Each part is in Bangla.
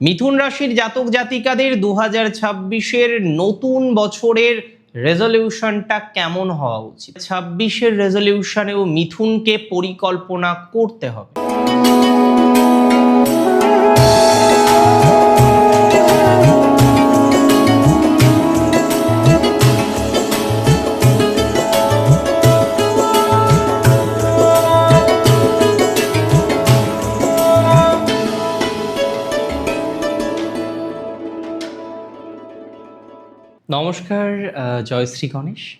মিথুন রাশির জাতক জাতিকাদের দু হাজার ছাব্বিশের নতুন বছরের রেজলিউশনটা কেমন হওয়া উচিত? ছাব্বিশের রেজলিউশনেও মিথুনকে পরিকল্পনা করতে হবে। নমস্কার জয়শ্রী গণেশ।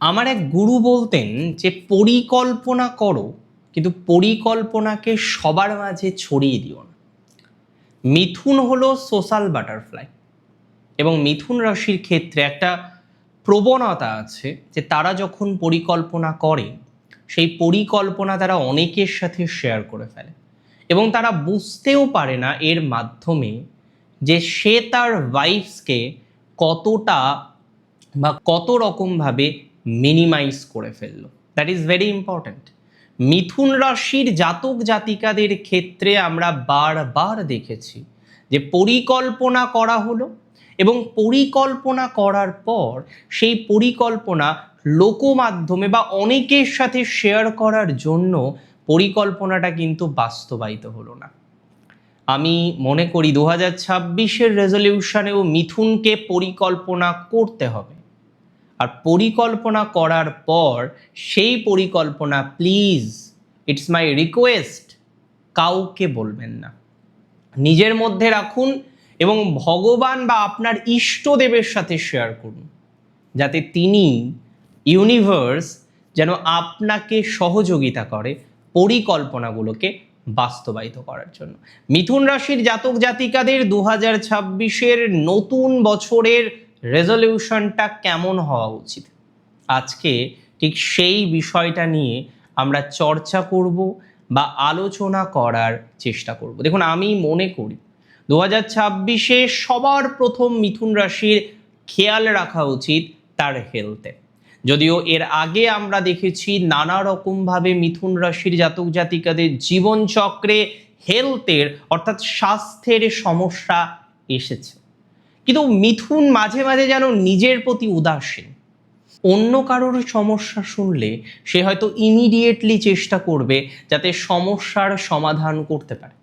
আমার এক গুরু বলতেন যে, পরিকল্পনা করো, কিন্তু পরিকল্পনাকে সবার মাঝে ছড়িয়ে দিও না। মিথুন হলো সোশ্যাল বাটারফ্লাই এবং মিথুন রাশির ক্ষেত্রে একটা প্রবণতা আছে যে, তারা যখন পরিকল্পনা করে, সেই পরিকল্পনা তারা অনেকের সাথে শেয়ার করে ফেলে। এবং তারা বুঝতেও পারে না এর মাধ্যমে যে, সে তার ওয়াইফসকে কতটা বা কত রকমভাবে মিনিমাইজ করে ফেলল। দ্যাট ইজ ভেরি ইম্পর্ট্যান্ট মিথুন রাশির জাতক জাতিকাদের ক্ষেত্রে আমরা বারবার দেখেছি যে পরিকল্পনা করা হলো এবং পরিকল্পনা করার পর সেই পরিকল্পনা লোকমাধ্যমে বা অনেকের সাথে শেয়ার করার জন্য পরিকল্পনাটা কিন্তু বাস্তবায়িত হলো না। আমি মনে করি দু হাজার ছাব্বিশের রেজলিউশনেও মিথুনকে পরিকল্পনা করতে হবে। আর পরিকল্পনা করার পর সেই পরিকল্পনা প্লিজ ইটস মাই রিকোয়েস্ট কাউকে বলবেন না। নিজের মধ্যে রাখুন এবং ভগবান বা আপনার ইষ্টদেবের সাথে শেয়ার করুন। যাতে তিনি ইউনিভার্স যেন আপনাকে সহযোগিতা করে পরিকল্পনাগুলোকে বাস্তবায়িত করার জন্য। মিথুন রাশির জাতক জাতিকাদের দু হাজার ছাব্বিশের নতুন বছরের রেজলিউশনটা কেমন হওয়া উচিত? আজকে ঠিক সেই বিষয়টা নিয়ে আমরা চর্চা করব বা আলোচনা করার চেষ্টা করব। দেখুন, আমি মনে করি দু হাজার ছাব্বিশে সবার প্রথম মিথুন রাশির খেয়াল রাখা উচিত তার হেলথে যদিও এর আগে আমরা দেখেছি নানা রকমভাবে মিথুন রাশির জাতক জাতিকাদের জীবনচক্রে হেলথের অর্থাৎ স্বাস্থ্যের সমস্যা এসেছে। কিন্তু মিথুন মাঝে মাঝে যেন নিজের প্রতি উদাসীন। অন্য কারোর সমস্যা শুনলে সে হয়তো ইমিডিয়েটলি চেষ্টা করবে যাতে সমস্যার সমাধান করতে পারে।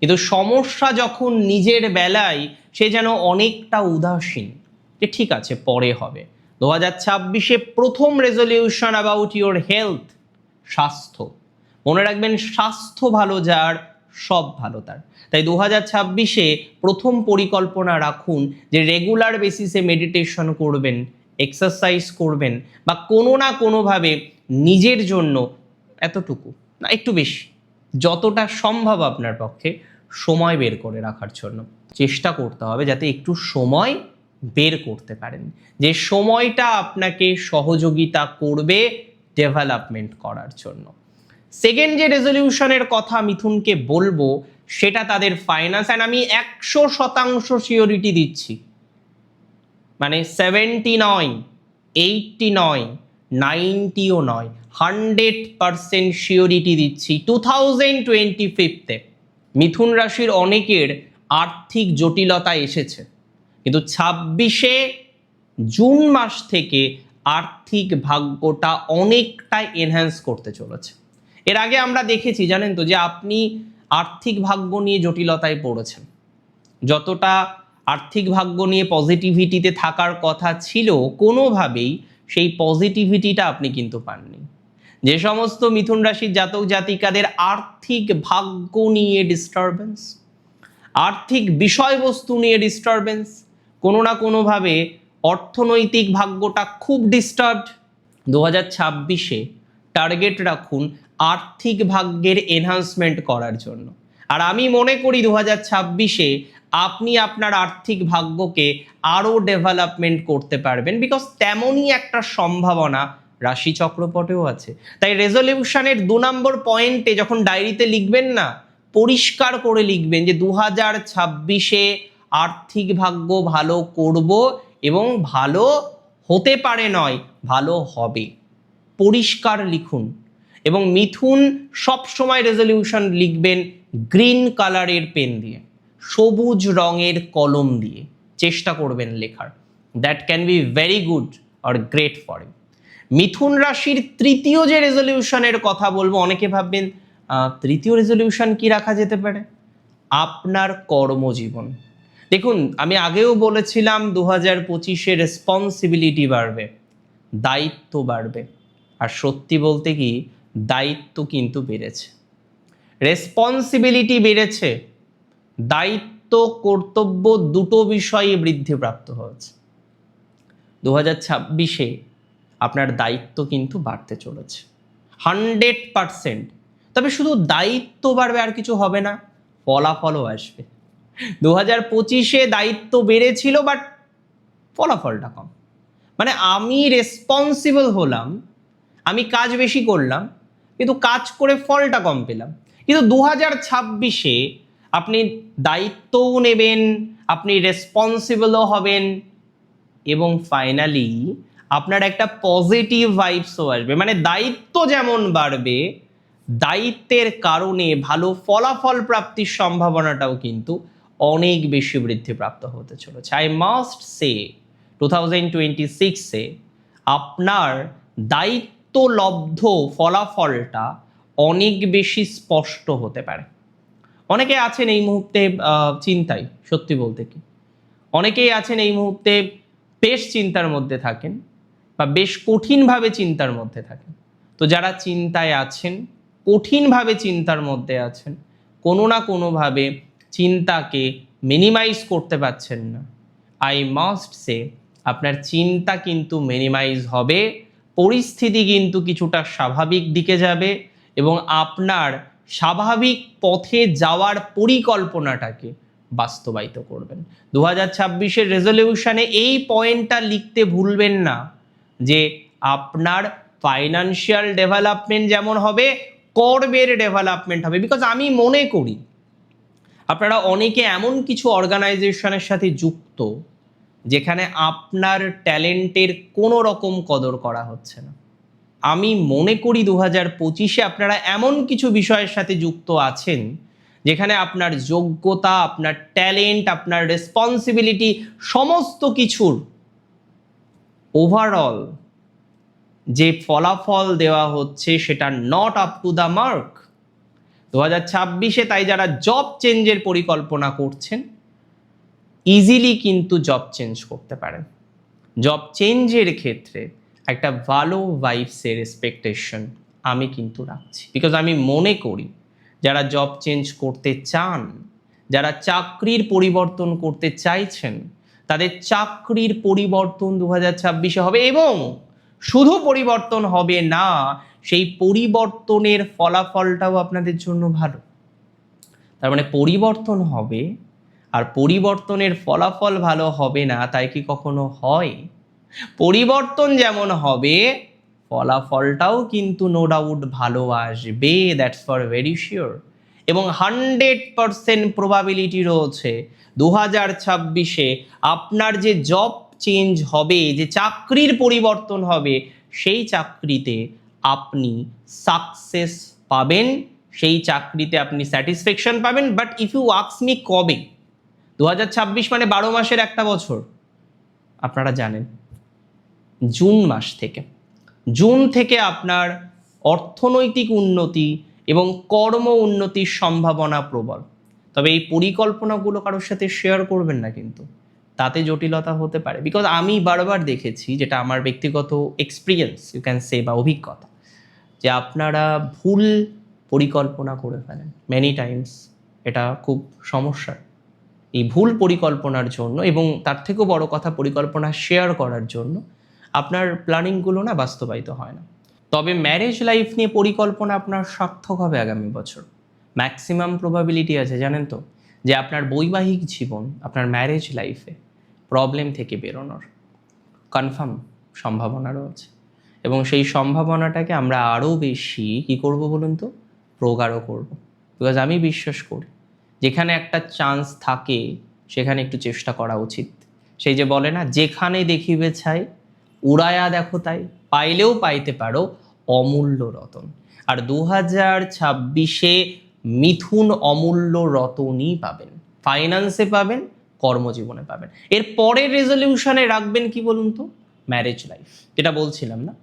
কিন্তু সমস্যা যখন নিজের বেলায় সে যেন অনেকটা উদাসীন, যে ঠিক আছে, পরে হবে। দু হাজার ছাব্বিশে প্রথম রেজলিউশন অ্যাবাউট ইউর হেলথ স্বাস্থ্য। মনে রাখবেন, স্বাস্থ্য ভালো যার, সব ভালো তার। তাই দু হাজার ছাব্বিশে প্রথম পরিকল্পনা রাখুন যে রেগুলার বেসিসে মেডিটেশন করবেন এক্সারসাইজ করবেন, বা কোনো না কোনোভাবে নিজের জন্য এতটুকু, না, একটু বেশি, যতটা সম্ভব আপনার পক্ষে সময় বের করে রাখার জন্য। চেষ্টা করতে হবে যাতে একটু সময় বের করতে পারেন। যে সময়টা আপনাকে সহযোগিতা করবে ডেভেলপমেন্ট করার জন্য। সেকেন্ড যে রেজলিউশনের কথা মিথুনকে বলব, সেটা তাদের ফাইন্যান্স অ্যান্ড আমি একশো শতাংশ সিওরিটি দিচ্ছি। মানে সেভেন্টি নয় এইটটি নয় নাইনটিও নয় হান্ড্রেড পারসেন্ট শিওরিটি দিচ্ছি। টু থাউজেন্ড টোয়েন্টি ফিফতে মিথুন রাশির অনেকের আর্থিক জটিলতা এসেছে। কিন্তু ছাব্বিশে জুন মাস থেকে আর্থিক ভাগ্যটা অনেকটাই এনহ্যান্স করতে চলেছে। এর আগে আমরা দেখেছি, জানেন তো, যে আপনি আর্থিক ভাগ্য নিয়ে জটিলতায় পড়েছেন। যতটা আর্থিক ভাগ্য নিয়ে পজিটিভিটিতে থাকার কথা ছিল, কোনোভাবেই সেই পজিটিভিটিটা আপনি কিন্তু পাননি। যে সমস্ত মিথুন রাশির জাতক জাতিকাদের আর্থিক ভাগ্য নিয়ে ডিস্টারবেন্স আর্থিক বিষয়বস্তু নিয়ে ডিস্টারবেন্স কোনো না কোনোভাবে অর্থনৈতিক ভাগ্যটা খুব ডিস্টার্বড দু হাজার ছাব্বিশে টার্গেট রাখুন আর্থিক ভাগ্যের এনহান্সমেন্ট করার জন্য। আর আমি মনে করি দু হাজার ছাব্বিশে আপনি আপনার আর্থিক ভাগ্যকে আরও ডেভেলপমেন্ট করতে পারবেন বিকজ তেমনই একটা সম্ভাবনা রাশি চক্রপটেও আছে। তাই রেজলিউশনের দু নম্বর পয়েন্টে যখন ডায়েরিতে লিখবেন না, পরিষ্কার করে লিখবেন যে দু হাজার ছাব্বিশে আর্থিক ভাগ্য ভালো করব এবং ভালো হতে পারে নয়, ভালো হবে। পরিষ্কার লিখুন এবং মিথুন সব সময় রেজলিউশন লিখবেন গ্রিন কালারের পেন দিয়ে, সবুজ রঙের কলম দিয়ে, চেষ্টা করবেন লেখার। That can be very good or great for মিথুন রাশির তৃতীয় যে রেজলিউশনের কথা বলব, অনেকে ভাববেন তৃতীয় রেজলিউশন কি রাখা যেতে পারে? আপনার কর্মজীবন। দেখুন, আমি আগেও বলেছিলাম দু হাজার পঁচিশে রেসপন্সিবিলিটি বাড়বে, দায়িত্ব বাড়বে। আর সত্যি বলতে কি, দায়িত্ব কিন্তু বেড়েছে। রেসপন্সিবিলিটি বেড়েছে, দায়িত্ব, কর্তব্য দুটো বিষয়ে বৃদ্ধিপ্রাপ্ত হয়েছে। দু হাজার ছাব্বিশে আপনার দায়িত্ব কিন্তু বাড়তে চলেছে। Hundred percent. তবে শুধু দায়িত্ব বাড়বে আর কিছু হবে না, ফলাফলও আসবে। দু হাজার পঁচিশে দায়িত্ব বেড়েছিল বাট ফলাফলটা কম। মানে আমি রেসপন্সিবল হলাম, আমি কাজ বেশি করলাম, কিন্তু কাজ করে ফলটা কম পেলাম। কিন্তু দু হাজার ছাব্বিশে আপনি দায়িত্বও নেবেন, আপনি রেসপন্সিবলও হবেন, এবং ফাইনালি আপনার একটা পজিটিভ ভাইবসও আসবে। মানে দায়িত্ব যেমন বাড়বে, দায়িত্বের কারণে ভালো ফলাফল প্রাপ্তির সম্ভাবনাটাও কিন্তু অনেক বেশি বৃদ্ধিপ্রাপ্ত হতে চলেছে। I must say two thousand twenty সিক্সে আপনার দায়িত্বলব্ধ ফলাফলটা অনেক বেশি স্পষ্ট হতে পারে। অনেকে আছেন এই মুহূর্তে আহ, চিন্তায় সত্যি বলতে কি? অনেকেই আছেন এই মুহূর্তে বেশ চিন্তার মধ্যে থাকেন বা বেশ কঠিনভাবে চিন্তার মধ্যে থাকেন। তো যারা চিন্তায় আছেন কঠিনভাবে চিন্তার মধ্যে আছেন কোনো না কোনোভাবে চিন্তাকে মিনিমাইজ করতে পারছেন না। আই মাস্ট সে আপনার চিন্তা কিন্তু মিনিমাইজ হবে, পরিস্থিতি কিন্তু কিছুটা স্বাভাবিক দিকে যাবে এবং আপনার স্বাভাবিক পথে যাওয়ার পরিকল্পনাটাকে বাস্তবায়িত করবেন। দু হাজার ছাব্বিশের রেজলিউশনে এই পয়েন্টটা লিখতে ভুলবেন না যে আপনার ফাইনান্সিয়াল ডেভেলপমেন্ট যেমন হবে, কর্মের ডেভেলপমেন্ট হবে। বিকজ আমি মনে করি আপনারা অনেকে এমন কিছু অর্গানাইজেশনের সাথে যুক্ত যেখানে আপনার ট্যালেন্টের কোনো রকম কদর করা হচ্ছে না। আমি মনে করি দু হাজার পঁচিশে আপনারা এমন কিছু বিষয়ের সাথে যুক্ত আছেন যেখানে আপনার যোগ্যতা, আপনার ট্যালেন্ট, আপনার রেসপন্সিবিলিটি সমস্ত কিছুর ওভারঅল যে ফলাফল দেওয়া হচ্ছে সেটা not up to the mark দু হাজার ছাব্বিশে তাই যারা জব চেঞ্জের পরিকল্পনা করছেন ইজিলি কিন্তু জব চেঞ্জ করতে পারেন। জব চেঞ্জের ক্ষেত্রে একটা ভালো ভাইবসের এক্সপেকটেশন আমি কিন্তু রাখছি। বিকজ আমি মনে করি, যারা জব চেঞ্জ করতে চান, যারা চাকরির পরিবর্তন করতে চাইছেন, তাদের চাকরির পরিবর্তন দু ছাব্বিশে হবে এবং শুধু পরিবর্তন হবে না সেই পরিবর্তনের ফলাফলটাও আপনাদের জন্য ভালো। তার মানে পরিবর্তন হবে আর পরিবর্তনের ফলাফল ভালো হবে না, তাই কি কখনো হয়? পরিবর্তন যেমন হবে, ফলাফলটাও কিন্তু নো ডাউট ভালো আসবে দ্যাটস ফর ভেরি শিওর এবং হান্ড্রেড পারসেন্ট প্রবাবিলিটি রয়েছে দু হাজার ছাব্বিশে আপনার যে জব চেঞ্জ হবে, যে চাকরির পরিবর্তন হবে, সেই চাকরিতে আপনি সাকসেস পাবেন, সেই চাকরিতে আপনি স্যাটিসফ্যাকশন পাবেন বাট ইফ ইউ আক্স মি কবে? দু হাজার ছাব্বিশ মানে বারো মাসের একটা বছর। আপনারা জানেন, জুন মাস থেকে। জুন থেকে আপনার অর্থনৈতিক উন্নতি এবং কর্ম উন্নতির সম্ভাবনা প্রবল। তবে এই পরিকল্পনাগুলো কারোর সাথে শেয়ার করবেন না কিন্তু। তাতে জটিলতা হতে পারে। বিকজ আমি বারবার দেখেছি যেটা আমার ব্যক্তিগত এক্সপিরিয়েন্স ইউ ক্যান সে বা অভিজ্ঞতা। যে আপনারা ভুল পরিকল্পনা করে ফেলেন। মেনি টাইমস এটা খুব সমস্যার এই ভুল পরিকল্পনার জন্য এবং তার থেকেও বড় কথা পরিকল্পনা শেয়ার করার জন্য আপনার প্ল্যানিংগুলো না বাস্তবায়িত হয় না। তবে ম্যারেজ লাইফ নিয়ে পরিকল্পনা আপনার সার্থক হবে আগামী বছর। ম্যাক্সিমাম প্রবাবিলিটি আছে, জানেন তো? যে আপনার বৈবাহিক জীবন, আপনার ম্যারেজ লাইফে প্রবলেম থেকে বেরোনোর। কনফার্ম সম্ভাবনা রয়েছে। এবং সেই সম্ভাবনাটাকে আমরা আরও বেশি কি করব বলুন তো? প্রগাঢ় করব। বিকজ আমি বিশ্বাস করি, যেখানে একটা চান্স থাকে, সেখানে একটু চেষ্টা করা উচিত। সেই যে বলে না, যেখানে দেখিবে ছাই উড়ায়া দেখো তাই, পাইলেও পাইতে পারো অমূল্য রতন। আর দু হাজার ছাব্বিশে মিথুন অমূল্য রতনই পাবেন। ফাইন্যান্সে পাবেন, কর্মজীবনে পাবেন। এর পরের রেজলিউশনে রাখবেন কি বলুন তো? ম্যারেজ লাইফ যেটা বলছিলাম না?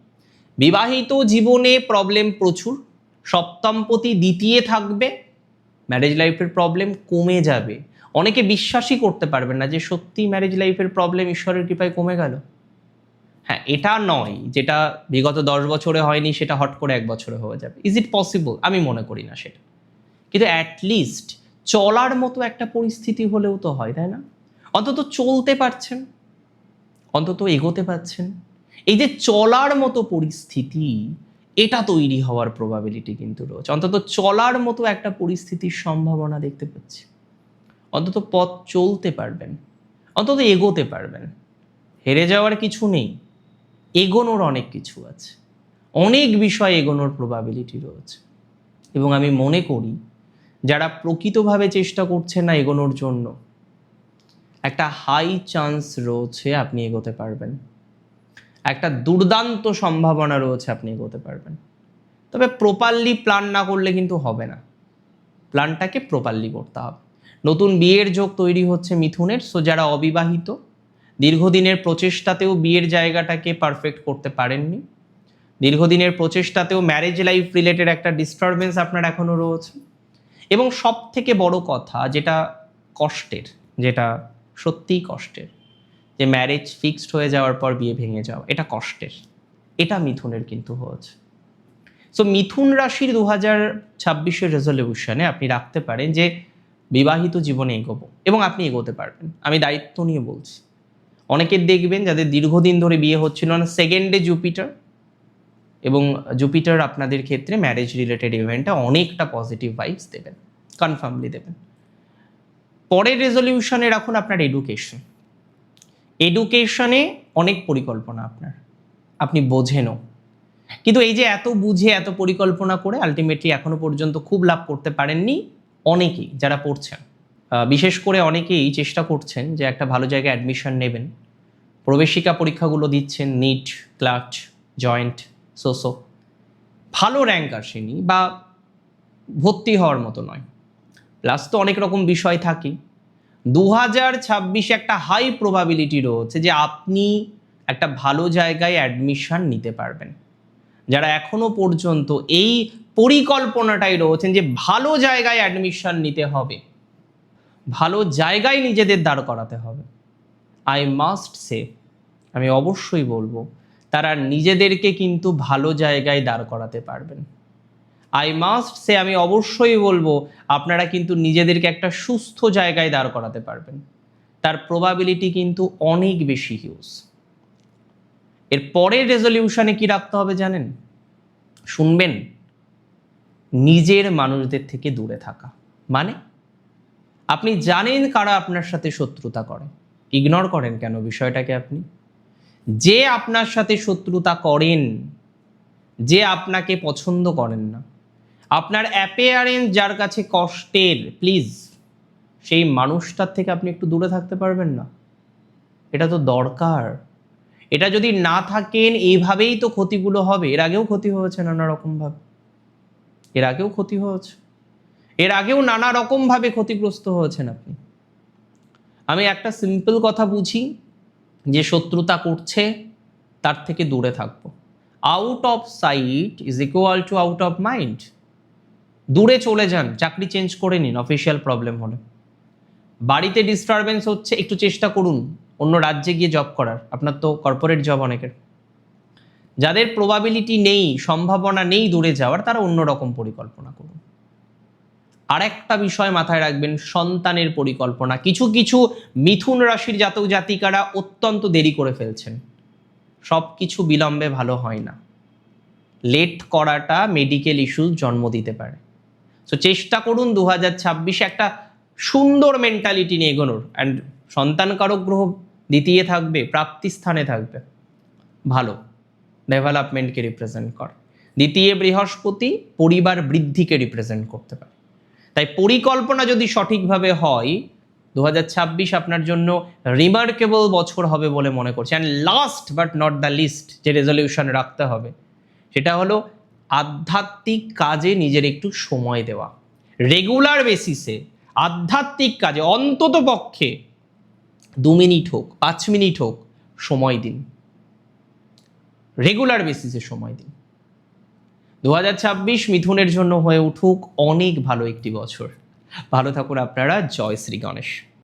বিবাহিত জীবনে প্রবলেম প্রচুর। সপ্তমপতি দ্বিতীয় থাকবে ম্যারেজ লাইফের প্রবলেম কমে যাবে। অনেকে বিশ্বাসই করতে পারবেন না যে সত্যি ম্যারেজ লাইফের প্রবলেম ঈশ্বরের কৃপায় কমে গেল। হ্যাঁ এটা নয়, যেটা বিগত দশ বছরে হয়নি, সেটা হট করে এক বছরে হয়ে যাবে। ইজ ইট পসিবল আমি মনে করি না সেটা। কিন্তু অ্যাটলিস্ট চলার মতো একটা পরিস্থিতি হলেও তো হয়, তাই না? অন্তত চলতে পারছেন, অন্তত এগোতে পারছেন। এই যে চলার মতো পরিস্থিতি, এটা তৈরি হওয়ার প্রবাবিলিটি কিন্তু রয়েছে। অন্তত চলার মতো একটা পরিস্থিতির সম্ভাবনা দেখতে পাচ্ছি। অন্তত পথ চলতে পারবেন, অন্তত এগোতে পারবেন। হেরে যাওয়ার কিছু নেই, এগোনোর অনেক কিছু আছে। অনেক বিষয় এগোনোর প্রবাবিলিটি রয়েছে। এবং আমি মনে করি, যারা প্রকৃতভাবে চেষ্টা করছে না এগোনোর জন্য, একটা হাই চান্স রয়েছে আপনি এগোতে পারবেন। একটা দুর্দান্ত সম্ভাবনা রয়েছে আপনি এগোতে পারবেন। তবে প্রপারলি প্ল্যান না করলে কিন্তু হবে না। প্ল্যানটাকে প্রপারলি করতে হবে। নতুন বিয়ের যোগ তৈরি হচ্ছে মিথুনের সো যারা অবিবাহিত, দীর্ঘদিনের প্রচেষ্টাতেও বিয়ের জায়গাটাকে পারফেক্ট করতে পারেননি। দীর্ঘদিনের প্রচেষ্টাতেও ম্যারেজ লাইফ রিলেটেড একটা ডিস্টারবেন্স আপনার এখনও রয়েছে। এবং সব থেকে বড় কথা, যেটা কষ্টের, যেটা সত্যিই কষ্টের যে ম্যারেজ ফিক্সড হয়ে যাওয়ার পর বিয়ে ভেঙে যাওয়া, এটা কষ্টের। এটা মিথুনের কিন্তু হয়েছে সো মিথুন রাশির দু হাজার ছাব্বিশের রেজলিউশনে আপনি রাখতে পারেন যে বিবাহিত জীবনে এগোবো এবং আপনি এগোতে পারবেন। আমি দায়িত্ব নিয়ে বলছি। অনেকের দেখবেন যাদের দীর্ঘদিন ধরে বিয়ে হচ্ছিল না সেকেন্ডে জুপিটার এবং জুপিটার আপনাদের ক্ষেত্রে ম্যারেজ রিলেটেড ইভেন্টটা অনেকটা পজিটিভ ভাইবস দেবেন কনফার্মলি দেবেন। পরের রেজলিউশনে রাখুন আপনার এডুকেশন এডুকেশনে অনেক পরিকল্পনা আপনার। আপনি বোঝেনও। কিন্তু এই যে এত বুঝে, এত পরিকল্পনা করে আলটিমেটলি এখনও পর্যন্ত খুব লাভ করতে পারেননি অনেকেই যারা পড়ছেন। বিশেষ করে অনেকেই চেষ্টা করছেন যে একটা ভালো জায়গায় অ্যাডমিশন নেবেন। প্রবেশিকা পরীক্ষাগুলো দিচ্ছেন নিট ক্লাট জয়েন্ট সোসো ভালো র্যাঙ্ক আসেনি বা ভর্তি হওয়ার মতো নয়। প্লাস তো অনেক রকম বিষয় থাকে। দু হাজার ছাব্বিশে একটা হাই প্রবাবিলিটি রয়েছে যে আপনি একটা ভালো জায়গায় অ্যাডমিশন নিতে পারবেন। যারা এখনও পর্যন্ত এই পরিকল্পনাটাই রয়েছেন যে ভালো জায়গায় অ্যাডমিশন নিতে হবে, ভালো জায়গায় নিজেদের দাঁড় করাতে হবে আই মাস্ট সে আমি অবশ্যই বলব, তারা নিজেদেরকে কিন্তু ভালো জায়গায় দাঁড় করাতে পারবেন। আই মাস্ট সে আমি অবশ্যই বলব, আপনারা কিন্তু নিজেদেরকে একটা সুস্থ জায়গায় দাঁড় করাতে পারবেন। তার প্রবাবিলিটি কিন্তু অনেক বেশি হিউজ এর পরের রেজলিউশনে কি রাখতে হবে জানেন? শুনবেন, নিজের মানুষদের থেকে দূরে থাকা। মানে আপনি জানেন কারা আপনার সাথে শত্রুতা করে। ইগনোর করেন কেন বিষয়টাকে আপনি? যে আপনার সাথে শত্রুতা করেন, যে আপনাকে পছন্দ করেন না আপনার অ্যাপেয়ারেন্স যার কাছে কষ্টের প্লিজ সেই মানুষটার থেকে আপনি একটু দূরে থাকতে পারবেন না। এটা তো দরকার। এটা যদি না থাকেন এইভাবেই তো ক্ষতিগুলো হবে। এর আগেও ক্ষতি হয়েছে নানা রকমভাবে এর আগেও ক্ষতি হয়েছে। এর আগেও নানা রকমভাবে ক্ষতিগ্রস্ত হয়েছেন আপনি। আমি একটা সিম্পল কথা বুঝি, যে শত্রুতা করছে, তার থেকে দূরে থাকব। Out of sight is equal to out of mind দূরে চলে যান, চাকরি চেঞ্জ করে নিন অফিসিয়াল প্রবলেম হলে। বাড়িতে ডিস্টারবেন্স হচ্ছে, একটু চেষ্টা করুন, অন্য রাজ্যে গিয়ে জব করার। আপনার তো কর্পোরেট জব অনেকের। যাদের প্রবাবিলিটি নেই, সম্ভাবনা নেই দূরে যাওয়ার, তারা অন্যরকম পরিকল্পনা করুন। আর একটা বিষয় মাথায় রাখবেন, সন্তানের পরিকল্পনা। কিছু কিছু মিথুন রাশির জাতক জাতিকারা অত্যন্ত দেরি করে ফেলছেন। সব কিছু বিলম্বে ভালো হয় না। লেট করাটা মেডিকেল ইস্যুস জন্ম দিতে পারে। সো চেষ্টা করুন দু হাজার ছাব্বিশে একটা সুন্দর মেন্টালিটি নিয়ে এগোনোর। অ্যান্ড সন্তান কারক গ্রহ দ্বিতীয় থাকবে, প্রাপ্তি স্থানে থাকবে। ভালো। ডেভেলপমেন্টকে রিপ্রেজেন্ট করে। দ্বিতীয় বৃহস্পতি পরিবার বৃদ্ধিকে রিপ্রেজেন্ট করতে পারে। তাই পরিকল্পনা যদি সঠিকভাবে হয় দু হাজার ছাব্বিশ আপনার জন্য রিমার্কেবল বছর হবে বলে মনে করছি। And last but not the least যে রেজলিউশন রাখতে হবে, সেটা হলো আধ্যাত্মিক কাজে নিজের একটু সময় দেওয়া। রেগুলার বেসিসে আধ্যাত্মিক কাজে অন্তত পক্ষে দু মিনিট হোক, পাঁচ মিনিট হোক সময় দিন। রেগুলার বেসিসে সময় দিন। দু হাজার ছাব্বিশ মিথুনের জন্য হয়ে উঠুক অনেক ভালো একটি বছর। ভালো থাকুন আপনারা। জয় শ্রী গণেশ।